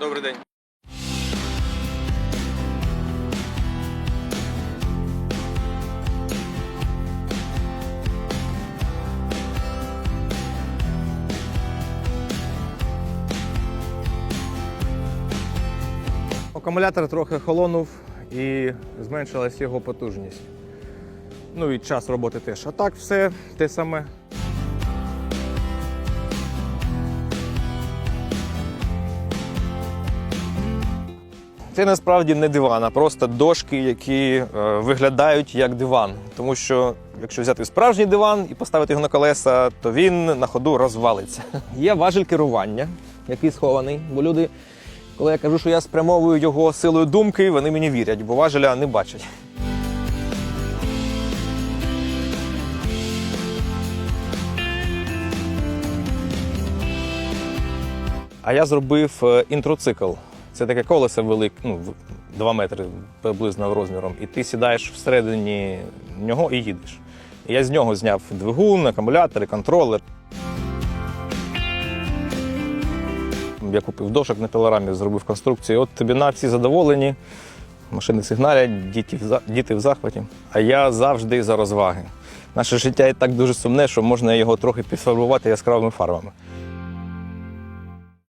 Добрий день. Акумулятор трохи холонув і зменшилась його потужність. Ну і час роботи теж. А так все те саме. Це насправді не диван, а просто дошки, які е, виглядають як диван. Тому що якщо взяти справжній диван і поставити його на колеса, то він на ходу розвалиться. Є важіль керування, який схований, бо люди, коли я кажу, що я спрямовую його силою думки, вони мені вірять, бо важеля не бачать. А я зробив е, інтроцикл. Це таке колесо велике, ну, 2 метри приблизно розміром, і ти сідаєш всередині нього і їдеш. Я з нього зняв двигун, акумулятор і контролер. Я купив дошок на пілорамі, зробив конструкцію. От тобі на всі задоволені, машини сигналять, діти в, діти в захваті. А я завжди за розваги. Наше життя і так дуже сумне, що можна його трохи підфарбувати яскравими фарбами.